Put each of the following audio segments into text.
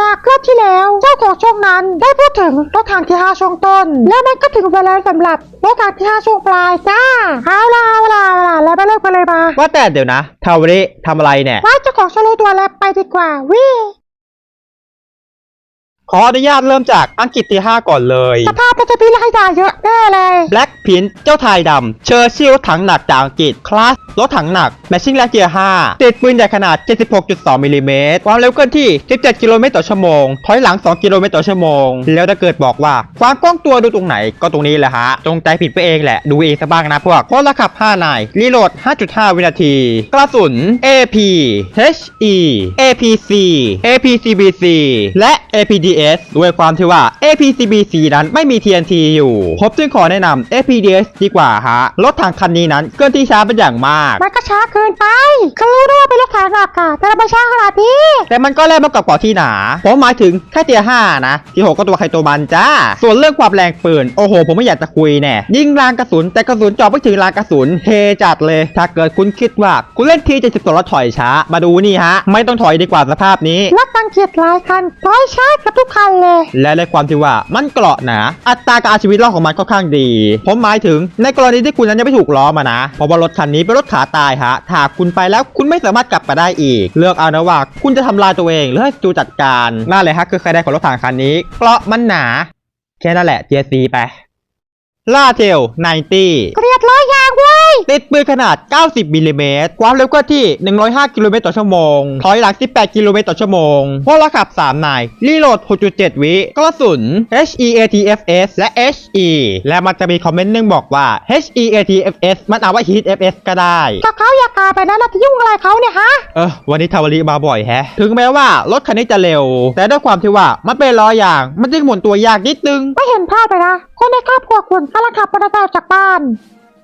จากรอบที่แล้วเจ้าของช่วงนั้นได้พูดถึงรถถังที่ห้าช่วงต้น แล้วมันก็ถึงเวลาสำหรับรถถังที่ห้าช่วงปลายจ้าเอาล่ะเอาล่ะเอาล่ะแล้วไปเริ่มกันเลยมาว่าแต่เดี๋ยวนะทาวริทำอะไรเนี่ย ว่าเจ้าของฉันรู้ตัวแล้วไปดีกว่าวิ ขออนุญาตเริ่มจากอังกฤษที่ 5 ก่อนเลยสภาพมันจะมีรายจ่ายเยอะแน่เลยแบล็กพินเจ้าทายดำ เชอร์ชิลถังหนักจากอังกฤษ คลาส รถถังหนัก แมชชิ่งแลเกียร์ 5 ติดปืนใหญ่ขนาด 76.2มิลลิเมตรความเร็วเคลื่อนที่ 17 กิโลเมตรต่อชั่วโมง ถอยหลัง 2 กิโลเมตรต่อชั่วโมง แล้วถ้าเกิดบอกว่า ความกล้องตัวดูตรงไหนก็ตรงนี้แหละฮะ จงใจผิดไปเองแหละ ดูเองซะบ้างนะพวกเพราะระขับ 5 นาย รีโหลด 5.5 วินาที กระสุน AP HE APC APCBC และ APDS ด้วยความที่ว่า APCBC นั้นไม่มี TNT อยู่ ผมจึงขอแนะนำ APDS ดีกว่าฮะ รถถังคันนี้นั้นเคลื่อนที่ช้าเป็นอย่างมาก มันก็ช้าเกินไปเขารู้ด้วยว่าเป็นรถถังหนักอะแต่ทำไมช้าขนาดนี้ แต่มันก็แลกมากับเกาะที่หนา ผมหมายถึงแค่เทียร์5นะที่6ก็ตัวใครตัวมันจ้า ส่วนเรื่องความแรงปืน โอ้โห ผมไม่อยากจะคุยแน่ ยิงรางกระสุน แต่กระสุนเจาะไม่ถึงรางกระสุนเทจัดเลย ถ้าเกิดคุณคิดว่าคุณเล่นที70ตัวแล้วถอยช้า มาดูนี่ฮะ ไม่ต้องถอยดีกว่าสภาพนี้รถตังเกียรติหลายคันร้อยช้ากับทุกคันเลย และในความที่ว่ามันเกราะหนาอัตราการเอาชีวิตรอดของมันค่อนข้างดี ผมหมายถึงในกรณีที่คุณนั้นยังไม่ถูกล้อมานะ เพราะว่ารถคันนี้เป็นรถขาตายฮะถ้าคุณไปแล้วคุณไม่สามารถกลับมาได้อีก เลือกเอานะว่า คุณจะทำลายตัวเอง หรือให้จูจัดการนั่นเลยฮะคือใครได้ของรถถังคันนี้เกราะมันหนาแค่นั้นแหละ GC ไปล่าเทล90เก ติดปืนขนาด 90มิลลิเมตรความเร็วก็ที่ 105 กิโลเมตรต่อชั่วโมง ถอยหลัง 18 กิโลเมตรต่อชั่วโมงพวกเราขับ 3 นาย รีโหลด 6.7 วิกระสุน HEATFS และ HE และมันจะมีคอมเมนต์หนึงบอกว่า HEATFS มันอ่านว่า HEATFS ก็ได้ ก็เขาอยากกาไปนั้นเราจะยุ่งอะไรเขาเนี่ยฮะ เออ วันนี้ทาวารีมาบ่อยแฮะ ถึงแม้ว่ารถคันนี้จะเร็ว แต่ด้วยความที่ว่ามันเป็นล้อยาง มันจึงหมุนตัวยากนิดนึง ไม่เห็นพลาดไปนะ คนในครอบครัวคุณกำลังขับมอเตอร์ไซค์ออกจากบ้าน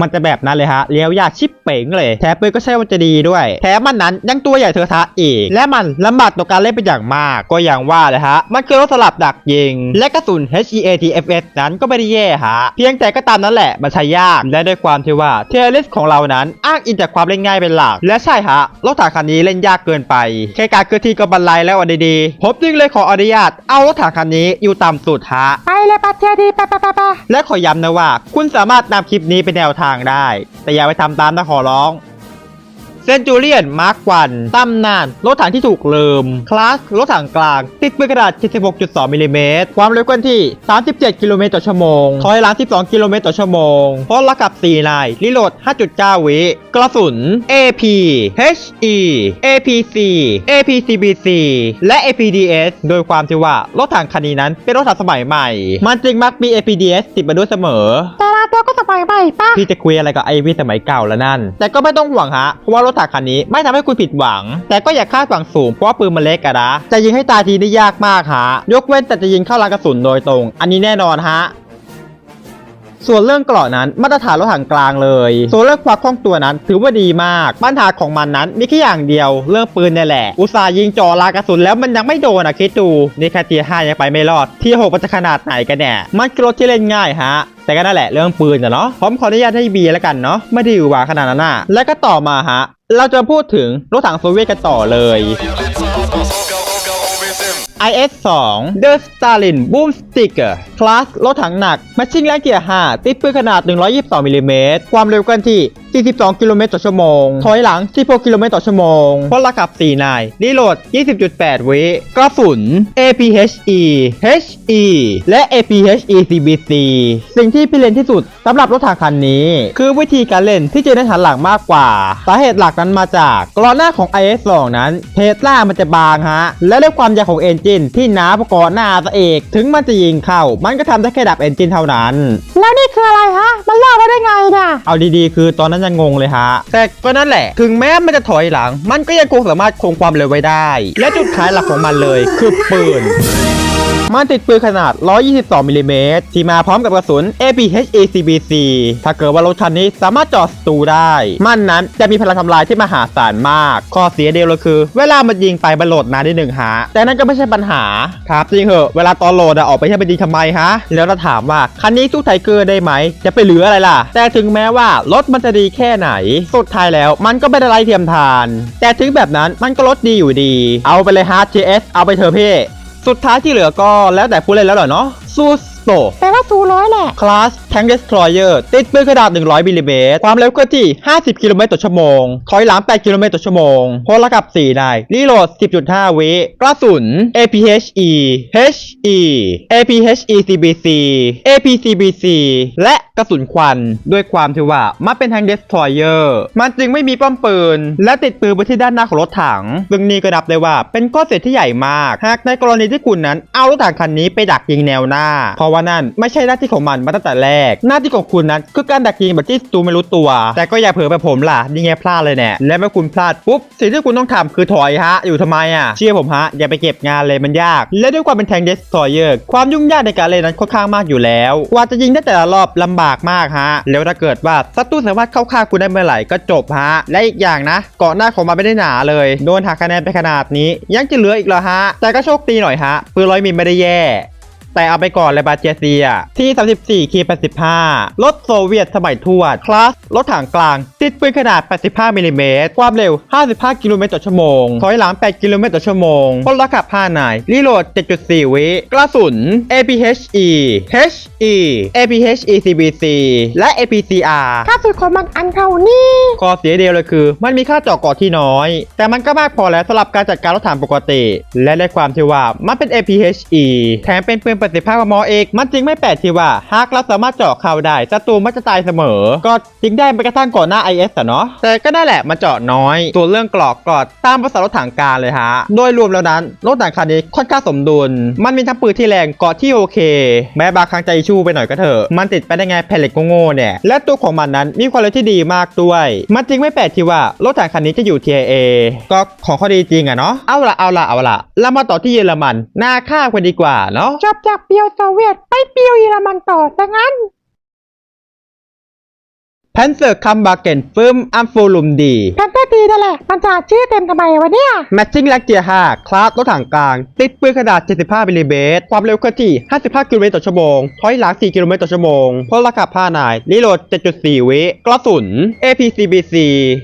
มันจะแบบนั้นเลยฮะเลี้ยวยากชิบเป๋งเลย แถมปืนก็ใช่ว่าจะดีด้วย แถมมันนั้นยังตัวใหญ่เทอะทะอีก และมันลำบากต่อการเล่นเป็นอย่างมาก ก็อย่างว่าเลยฮะ มันคือรถสลับดักยิง และกระสุน HEATFS นั้นก็ไม่ได้แย่ฮะ เพียงแต่ก็ตามนั้นแหละ มันใช้ยาก และด้วยความที่ว่าเทเลสของเรานั้นอ้างอิงจากความเล่นง่ายเป็นหลัก และใช่ฮะ รถถังคันนี้เล่นยากเกินไป แค่การเคลื่อนที่ก็บรรลัยแล้วอันดีๆผมจึงเลยขออนุญาตเอารถถังคันนี้อยู่ต่ำสุดฮะ เลยปัดเทียดีปะปะปะปและขอย้ำนะว่า คุณสามารถนำคลิปนี้เป็นแนวทางได้ แต่อย่าไปทำตามนะขอร้อง เซนจูเรียนมาร์ควันตำนาน รถถังที่ถูกลืมคลาส รถถังกลาง ติดปืนกระดาษ 76.2 มิลลิเมตร ความเร็วเคลื่อนที่ 37 กิโลเมตรต่อชั่วโมง ถอยหลัง 12 กิโลเมตรต่อชั่วโมงพร้อมระกับ 4 นาย รีโหลด 5.9 วิ กระสุน AP HE APC APCBC และ APDS โดยความที่ว่า รถถังคันนี้นั้นเป็นรถถังสมัยใหม่ มันจึงมักมี APDS ติดมาด้วยเสมอ แต่ละตัวก็สมัยใหม่ปะพี่จะคุยอะไรกับไอวีสมัยเก่าแล้วนั่น แต่ก็ไม่ต้องห่วงฮะ เพราะว่ารถถังคันนี้ไม่ทำให้คุณผิดหวัง แต่ก็อย่าคาดหวังสูงเพราะว่าปืนมันเล็กอะนะจะยิงให้ตายทีนี่ยากมากฮะยกเว้นแต่จะยิงเข้ารังกระสุนโดยตรง อันนี้แน่นอนฮะส่วนเรื่องเกราะนั้นมาตรฐานรถถังกลางเลย ส่วนเรื่องความคล่องตัวนั้นถือว่าดีมาก ปัญหาของมันนั้นมีแค่อย่างเดียว เรื่องปืนนี่แหละ อุตส่าห์ยิงจ่อลากระสุนแล้วมันยังไม่โดนอะคิดดูนี่แค่เทียห้ายังไปไม่รอด ที่หกมันจะขนาดไหนกันเนี่ยมันคือรถที่เล่นง่ายฮะแต่ก็นั่นแหละเรื่องปืนอะเนาะผมขออนุญาตให้บีแล้วกันเนาะไม่ได้อยู่หวาขนาดนั้นนะแล้วก็ต่อมาฮะ เราจะพูดถึงรถถังโซเวียตกันต่อเลย IS-2 The Stalin Boom Sticker คลาสรถถังหนักแมชชิ่งแรงเกียร์ 5 ติดปืนขนาด 122มิลลิเมตร ความเร็วกันที่ 42 กิโลเมตรต่อชั่วโมง ถอยหลัง 16 กิโลเมตรต่อชั่วโมงพลขับ 4 นาย รีโหลด 20.8 วิกระสุน APHE HE และ APHE CBC สิ่งที่พี่เล่นที่สุดสำหรับรถถังคันนี้ คือวิธีการเล่นที่จะเน้นหันหลังมากกว่า สาเหตุหลักนั้นมาจากกรอนหน้าของ IS-2 นั้น เทสลามันจะบางฮะ และด้วยความยาวของเอนจินที่หนาประกอบหน้าซะเอก ถึงมันจะยิงเข้า มันก็ทำได้แค่ดับเอนจินเท่านั้น แล้วนี่คืออะไรฮะ มันรอดมาได้ไงเนี่ยเอาดีๆ คือตอนนั้นยังงงเลยฮะ แต่ก็นั่นแหละ ถึงแม้มันจะถอยหลัง มันก็ยังคงสามารถคงความเร็วไว้ได้ และจุดขายหลักของมันเลย คือปืนมันติดปืนขนาด 122มิลลิเมตรที่มาพร้อมกับกระสุน APHACBC ถ้าเกิดว่ารถคันนี้สามารถจอดสตูได้ มันนั้นจะมีพลังทำลายที่มหาศาลมาก ข้อเสียเดียวเลยคือ เวลามันยิงไปมันโหลดนานนิดหนึ่งฮะ แต่นั่นก็ไม่ใช่ปัญหา ครับจริงเหอะ เวลาตอนโหลดอะออกไปใช้ไปยิงทำไมฮะ แล้วเราถามว่า คันนี้สู้ไทเกอร์ได้ไหม จะไปเหลืออะไรล่ะ แต่ถึงแม้ว่ารถมันจะดีแค่ไหน สุดท้ายแล้ว มันก็ไม่ได้ไรเทียมทาน แต่ถึงแบบนั้นมันก็รถดีอยู่ดี เอาไปเลยฮะ JS เอาไปเถอะเพ่ สุดท้ายที่เหลือก็แล้วแต่ผู้เล่นแล้วเหรอเนาะซูสโตแปลว่าสูร้อยแหละ คลาส Tank Destroyer ติดปืนกระดาษ 100มิลลิเมตร ความเร็วเคลื่อนที่ 50 กิโลเมตรต่อชั่วโมง ถอยหลัง 8 กิโลเมตรต่อชั่วโมงพลกับ 4 นาย รีโหลด 10.5 วิกระสุน APHE HE APHE CBC APCBC และกระสุนควัน ด้วยความที่ว่ามันเป็น Tank Destroyer มันจึงไม่มีป้อมปืน และติดปืนไว้ที่ด้านหน้าของรถถัง ซึ่งนี่ก็นับได้ว่าเป็นข้อเสียที่ใหญ่มาก หากในกรณีที่คุณนั้นเอารถถังคันนี้ไปดักยิงแนวหน้า เพราะว่านั่นไม่ใช่หน้าที่ของมันมาตั้งแต่แรก หน้าที่ของคุณนั้นคือการดักยิงแบบที่ตูไม่รู้ตัว แต่ก็อย่าเผลอแบบผมล่ะนี่ไงพลาดเลยเนี่ยและเมื่อคุณพลาดปุ๊บสิ่งที่คุณต้องทำคือถอยฮะ อยู่ทำไมอะเชื่อผมฮะอย่าไปเก็บงานเลยมันยาก และด้วยความเป็นแทงเดสทอยเออร์ความยุ่งยากในการเล่นนั้นค่อนข้างมากอยู่แล้วกว่าจะยิงได้แต่ละรอบลำบากากมากฮะ แล้วถ้าเกิดว่าศัตรูสามารถเข้าฆ่าคุณได้เมื่อไหร่ก็จบฮะ และอีกอย่างนะเกาะหน้าของมันไม่ได้หนาเลย โดนหักคะแนนไปขนาดนี้ ยังจะเหลืออีกเหรอฮะ แต่ก็โชคดีหน่อยฮะปืนร้อยมิลไม่ได้แย่ แต่เอาไปก่อนเลยบาเจเซีย ที่ 34คี85รถโซเวียตสมัยทวด คลาส รถถังกลาง ติดปืนขนาด 85มิลลิเมตรความเร็ว 55 กิโลเมตรต่อชั่วโมง ถอยหลัง 8 กิโลเมตรต่อชั่วโมงพลขับ5นาย รีโหลด 7.4 วิ กระสุน APHE HE APHE CBC และ APCR ค่าสุดของมันอันเท่านี้ข้อเสียเดียวเลยคือ มันมีค่าเจาะเกาะที่น้อย แต่มันก็มากพอแล้วสำหรับการจัดการรถถังปกติ และในความที่ว่ามันเป็น APHE แถมเป็นปืนประสิทธิภาพมอเอก มันจึงไม่แปลกที่ว่าหากเราสามารถเจาะเข้าได้ศัตรูมักจะตายเสมอ ก็จริงได้ไปกระทั่งก่อนหน้า IS อะเนาะแต่ก็นั่นแหละมันเจาะน้อยส่วเรื่องกรอกกอดตามภาษารถถังการเลยฮะ โดยรวมแล้วนั้นรถถังคันนี้ค่อนข้างสมดุล มันมีทั้งปืนที่แรงกาะที่โอเค แม้บางครั้งใจชู้ไปหน่อยก็เถอะมันติดไปได้ไงแผ่นเหล็กโง่ๆเนี่ยและตัวของมันนั้นมีความเร็วที่ดีมากด้วย มันจริงไม่แปลกที่ว่ารถถังคันนี้จะอยู่ TIA ก็ของข้อดีจริงอะเนาะเอาละเอาละเอาละเรามาต่อที่เยอรมันน่าฆ่ากันดีกว่าเนาะจบจากเปียวโซเวียตไปเปียวเยอรมันต่อซะงั้น แพนเซอร์คัมบาเกนฟิมอัมฟูลุมดี แพนเตีนั่นแหละมันจะชื่อเต็มทำไมวะเนี่ยแมทชิ่งแลกเจีย5คลาสรถถังกลาง ติดปืนขนาด 75มิลลิเมตรความเร็วเคลื่อนที่ 55 กิโลเมตรต่อชั่วโมง ถอยหลัง 4 กิโลเมตรต่อชั่วโมงพลขับ5นายรีโหลด 7.4 วิกระสุน APCBC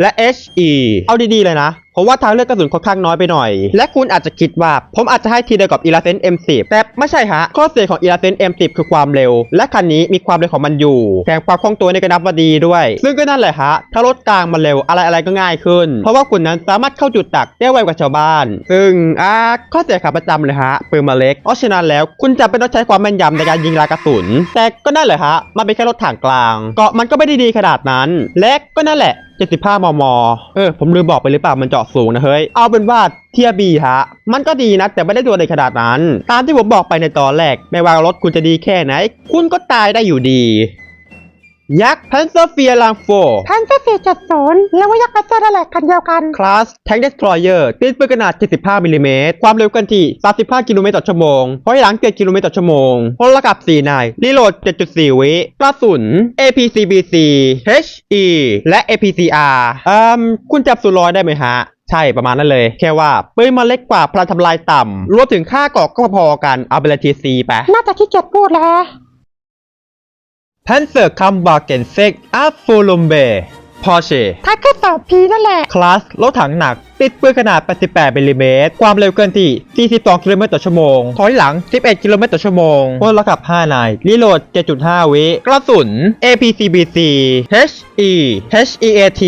และ HE เอาดีๆ เลยนะผมว่าทางเลือกกระสุนค่อนข้างน้อยไปหน่อย และคุณอาจจะคิดว่า ผมอาจจะให้ทีเดียวกับ e l a s e n M10 แต่ไม่ใช่ฮะ ข้อเสียของ e l a s e n M10 คือความเร็ว และคันนี้มีความเร็วของมันอยู่แถมความคล่องตัวในก็นับว่าดีด้วย ซึ่งก็นั่นแหละฮะ ถ้ารถกลางมันเร็วอะไรอะไรก็ง่ายขึ้นเพราะว่าคุณนั้นสามารถเข้าจุดตักได้ไวกว่าชาวบ้าน ซึ่งอ่าข้อเสียขาประจำเลยฮะปืนมาเล็กเพราะฉะนั้นแล้วคุณจะเป็นต้องใช้ความแม่นยำในการยิงลากระสุน แต่ก็นั่นแหละฮะมันเป็นแค่รถถังกลางเกาะมันก็ไม่ได้ดีขนาดนั้น และก็นั่นแหละ75 มม เออ ผมลืมบอกไปหรือเปล่า มันเจาะสูงนะเฮ้ย เอาเป็นว่าเทียบีฮะ มันก็ดีนะ แต่ไม่ได้ตัวในขนาดนั้น ตามที่ผมบอกไปในตอนแรก ไม่ว่ารถคุณจะดีแค่ไหน คุณก็ตายได้อยู่ดี ยักษ์พันเซอร์เฟียลังโฟแพนเตอร์สี่เจ็ดศูนย์แล้วว่ายักษ์กระเจนั่นแหละคันเดียวกัน คลาส Tank Destroyer ติดปืนขนาด 75มิลลิเมตรความเร็วกันที่ 35 กิโลเมตรต่อชั่วโมงถอยหลัง 7 กิโลเมตรต่อชั่วโมงพลกับ 4 นาย รีโหลด 7.4 วิกระสุน APCBC HE และ APCR อืมคุณจับสุดร้อยได้ไหมฮะใช่ประมาณนั้นเลย แค่ว่าปืนมันเล็กกว่าพลังทำลายต่ำรวมถึงค่าเกาะก็พอๆกันเอาไปเลยทีซีไปน่าจะขี้เกียจพูดแล้ว Panzer Kampfwagen 6 a f u l u m b e Porsche ถ้าขึ้นสองพีนั่นแหละ คลาสรถถังหนัก ติดปืนขนาด 88มิลลิเมตร ความเร็วเคลื่อนที่ 42 กิโลเมตรต่อชั่วโมง ถอยหลัง 11 กิโลเมตรต่อชั่วโมงพลขับ 5 นาย รีโหลด 7.5 วิ กระสุน APCBC HE HEAT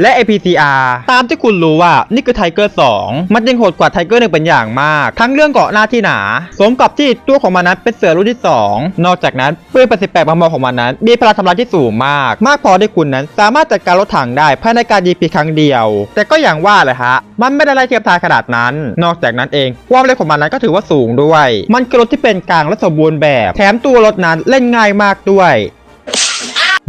และ APCR ตามที่คุณรู้ว่า นี่คือไทเกอร์ 2 มันยังโหดกว่าไทเกอร์หนึ่งเป็นอย่างมาก ทั้งเรื่องเกาะหน้าที่หนา สมกับที่ตัวของมันนั้นเป็นเสือรุ่นที่ 2 นอกจากนั้นปืน88มมของมันนั้น มีพลังทำลายที่สูงมาก มากพอที่คุณนั้นสามารถจัดการรถถังได้ภายในการยิงเพียงครั้งเดียว แต่ก็อย่างว่าเลยฮะมันไม่ได้ไล่เทียบทายขนาดนั้น นอกจากนั้นเองความเร็วของมันนั้นก็ถือว่าสูงด้วย มันคือรถที่เป็นกลางและสมบูรณ์แบบ แถมตัวรถนั้นเล่นง่ายมากด้วย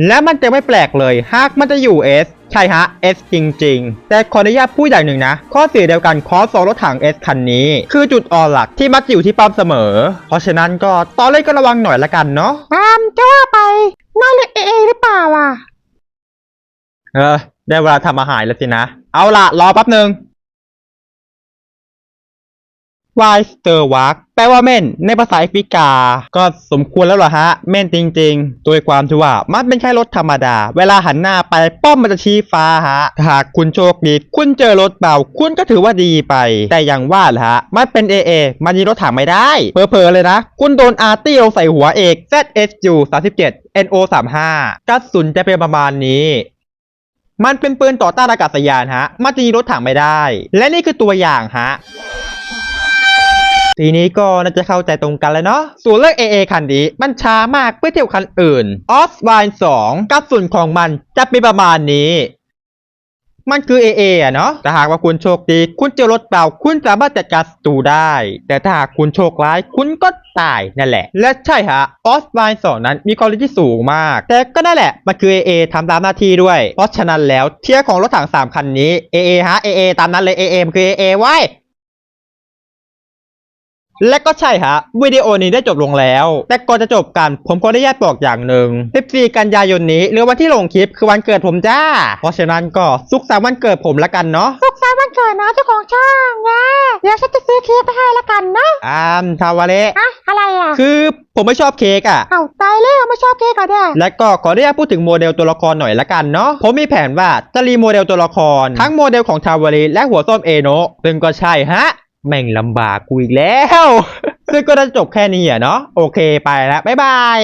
และมันจะไม่แปลกเลยหากมันจะอยู่ S ใช่ฮะ S จริง ๆ แต่ขออนุญาตพูดอย่างหนึ่งนะ ข้อเสียเดียวกันคอสองรถถัง S คันนี้ คือจุดอ่อนหลักที่มักจะอยู่ที่ปั๊มเสมอ เพราะฉะนั้นก็ตอนเล่นก็ระวังหน่อยละกันเนาะตามจะว่าไปน่าเลือกเอเอหรือเปล่าอะ เออ ได้เวลาทำอาหารแล้วสินะ เอาละรอแป๊บหนึ่ง วายสเตอร์วักแปลว่าเม่น ในภาษาแอฟริกา ก็สมควรแล้วเหรอฮะ เม่นจริงๆ โดยความที่ว่ามันเป็นแค่รถธรรมดา เวลาหันหน้าไปป้อมมันจะชี้ฟ้าฮะ หากคุณโชคดี คุณเจอรถเบา คุณก็ถือว่าดีไป แต่อย่างว่าละฮะ มันเป็น AA มันยิงรถถังไม่ได้ เพอๆเลยนะ คุณโดนอาร์ตี้ลงใส่หัวเอก ZSU 37 NO 35กระสุนจะเป็นประมาณนี้ มันเป็นปืนต่อต้านอากาศยานฮะ มันจะยิงรถถังไม่ได้ และนี่คือตัวอย่างฮะทีนี้ก็น่าจะเข้าใจตรงกันแล้วเนาะ ส่วนเลือก AA คันนี้ มันช้ามากเพื่อเทียบคันอื่น ออสไวน์2กระสุนของมันจะเป็นประมาณนี้ มันคือ AA อะเนาะแต่หากว่าคุณโชคดี คุณเจอรถเปล่า คุณสามารถจัดการศัตรูได้ แต่ถ้าหากคุณโชคร้าย คุณก็ตายนั่นแหละ และใช่ฮะออสไลน์สองนั้นมีความเร็วที่สูงมาก แต่ก็นั่นแหละ มันคือ AA ทำตามหน้าที่ด้วย เพราะฉะนั้นแล้วเทียร์ของรถถัง3คันนี้ AA ฮะ AA ตามนั้นเลย AA มันคือ AA ไว้ และก็ใช่ฮะวิดีโอนี้ได้จบลงแล้ว แต่ก่อนจะจบกัน ผมขออนุญาตบอกอย่างหนึ่ง14กันยายนนี้หรือวันที่ลงคลิปคือวันเกิดผมจ้า เพราะฉะนั้นก็สุขสันต์วันเกิดผมละกันเนาะสุขสันต์วันเกิดนะเจ้าของช่องแง่เดี๋ยวฉันจะซื้อเค้กไปให้ละกันนะอามทาวาเละอะอะไรอะคือผมไม่ชอบเค้กอะเอาตายแล้วไม่ชอบเค้กเหรอเนี่ยและก็ขออนุญาตพูดถึงโมเดลตัวละครหน่อยละกันเนาะผมมีแผนว่าจะรีโมเดลตัวละคร ทั้งโมเดลของทาวารีและหัวส้มเอโนะซึ่งก็ใช่ฮะ แม่งลำบากกูอีกแล้วซึ่งก็จะจบแค่นี้อะเนาะโอเคไปแล้วบ๊ายบาย